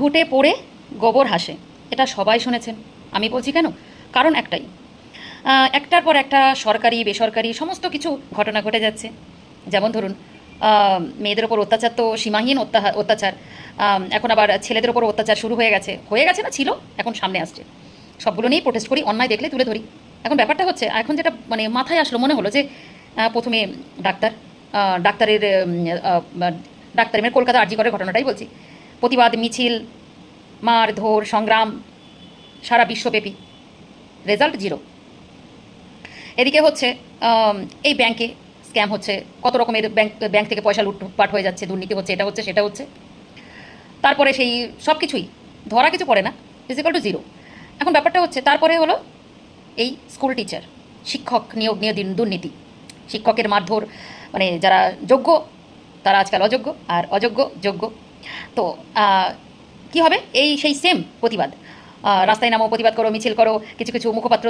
ঘুটে পড়ে গোবর হাসে। এটা সবাই শুনেছেন। আমি বলছি কেন? কারণ একটাই। একটার পর একটা সরকারি বেসরকারি সমস্ত কিছু ঘটনা ঘটে যাচ্ছে। যেমন ধরুন মেয়েদের ওপর অত্যাচার তো সীমাহীন অত্যা- অত্যাচার। এখন আবার ছেলেদের ওপর অত্যাচার শুরু হয়ে গেছে। হয়ে গেছে না? ছিল। এখন সামনে আসছে। সবগুলো নিয়েই প্রোটেস্ট করি অন্যায় দেখলে তুলে ধরি। এখন ব্যাপারটা হচ্ছে এখন যেটা মানে মাথায় আসলো মনে হলো যে প্রথমে ডাক্তার ডাক্তারের উম, ডাক্তার মানে কলকাতা আর্জি করার ঘটনাটাই বলছি। প্রতিবাদ, মিছিল, মার, ধর, সংগ্রাম, সারা বিশ্বব্যাপী। Result zero. এদিকে হচ্ছে এই ব্যাংকে স্ক্যাম হচ্ছে, কত রকমের ব্যাংক ব্যাংক থেকে পয়সা লুটপাট হয়ে যাচ্ছে, দুর্নীতি হচ্ছে, এটা হচ্ছে, সেটা হচ্ছে। তারপরে সেই সব কিছুই, ধরা কিছু পড়ে না ফিজিক্যাল টু জিরো এখন ব্যাপারটা হচ্ছে, তারপরে হলো এই স্কুল টিচার শিক্ষক নিয়োগ নিয়ে দুর্নীতি। শিক্ষকের মারধর মানে যারা যোগ্য, তারা আজকাল অযোগ্য, আর অযোগ্য, যোগ্য। তো কি হবে? এই সেই সেম প্রতিবাদ। রাস্তায় নামো, প্রতিবাদ করো, মিছিল করো, কিছু কিছু মুখপাত্র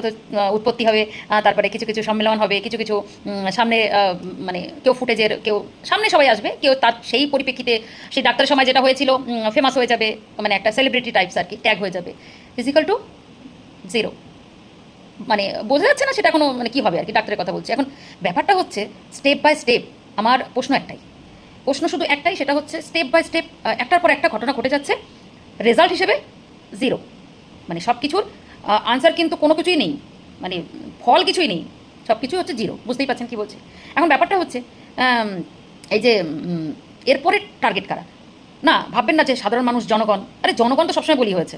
উৎপত্তি হবে তারপরে কিছু কিছু সম্মেলন হবে, কিছু কিছু সামনে মানে কেউ ফুটেজের, কেউ, সামনে সবাই আসবে, কেউ তার সেই পরিপ্রেক্ষিতে সেই ডাক্তারের সময় যেটা হয়েছিল ফেমাস হয়ে যাবে মানে একটা সেলিব্রিটি টাইপস আর কি ট্যাগ হয়ে যাবে। ফিজিক্যাল টু জিরো মানে বোঝা যাচ্ছে না সেটা এখনও মানে কী হবে আর কি, ডাক্তারের কথা বলছি। এখন ব্যাপারটা হচ্ছে স্টেপ বাই স্টেপ আমার প্রশ্ন একটাই। প্রশ্ন শুধু একটাই, সেটা হচ্ছে স্টেপ বাই স্টেপ একটার পর একটা ঘটনা ঘটে যাচ্ছে রেজাল্ট হিসেবে জিরো মানে সব কিছুর আনসার কিন্তু কোনো কিছুই নেই মানে ফল কিছুই নেই সব কিছুই হচ্ছে জিরো বুঝতেই পারছেন কি বলছি? এখন ব্যাপারটা হচ্ছে এই যে এরপরে টার্গেট কারা? না, ভাববেন না যে সাধারণ মানুষ, জনগণ। আরে, জনগণ তো সবসময় বলি হয়েছে।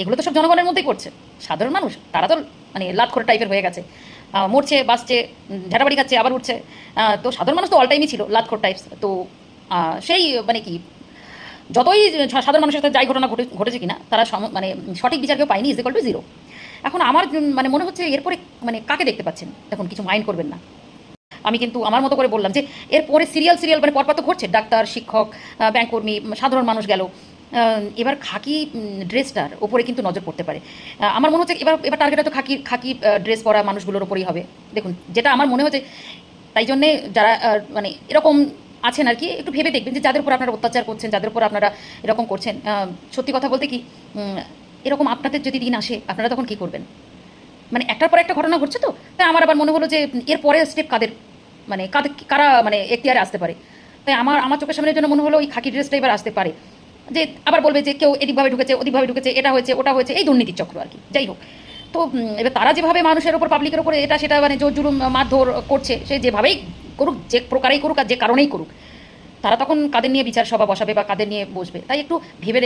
এগুলো তো সব জনগণের মধ্যেই পড়ছে সাধারণ মানুষ, তারা তো মানে লাত করে টাইপের হয়ে গেছে। মরছে, বাঁচছে, ঝাঁটাবাড়ি খাচ্ছে, আবার উঠছে। তো সাধারণ মানুষ তো অল টাইমই ছিল, লাতখোর টাইপস তো সেই মানে কি, যতই সাধারণ মানুষের সাথে যাই ঘটনা ঘটে, ঘটেছে কিনা, তারা মানে সঠিক বিচার কেউ পায়নি ইজ ইকাল টু জিরো এখন আমার মানে মনে হচ্ছে এরপরে মানে কাকে দেখতে পাচ্ছেন? দেখুন, কিছু মাইন্ড করবেন না। আমি কিন্তু আমার মতো করে বললাম যে, এরপরে সিরিয়াল সিরিয়াল মানে পরপর তো ঘটছে। ডাক্তার, শিক্ষক ব্যাংক কর্মী, সাধারণ মানুষ গেল। এবার খাকি ড্রেসটার ওপরে কিন্তু নজর পড়তে পারে। আমার মনে হচ্ছে এবার এবার টার্গেটটা তো খাকি খাকি ড্রেস পরা মানুষগুলোর ওপরেই হবে। দেখুন, যেটা আমার মনে হচ্ছে, তাই জন্যে যারা মানে এরকম আছেন আর কি, একটু ভেবে দেখবেন যে যাদের উপর আপনারা অত্যাচার করছেন, যাদের উপর আপনারা এরকম করছেন সত্যি কথা বলতে কি এরকম আপনাদের যদি দিন আসে, আপনারা তখন কি করবেন? মানে একটার পর একটা ঘটনা ঘটছে তো, তাই আমার আবার মনে হলো যে এর পরে স্টেপ কাদের মানে কাদের, কারা মানে এখতিয়ারে আসতে পারে? তাই আমার আমার চোখের সামনের জন্য মনে হলো ওই খাকি ড্রেসটা এবার আসতে পারে। যে আবার বলবে যে কেউ এদিকভাবে ঢুকেছে, ওদিকভাবে ঢুকেছে, এটা হয়েছে, ওটা হয়েছে, এই দুর্নীতির চক্র আর কি, যাই হোক। তো এবার তারা যেভাবে মানুষের ওপর পাবলিকের ওপরে এটা সেটা মানে জোর জুলুম মারধর করছে, সে যেভাবেই করুক, যে প্রকারেই করুক আর যে কারণেই করুক, তারা তখন কাদের নিয়ে বিচার সভা বসাবে বা কাদের নিয়ে বসবে, তাই একটু ভেবে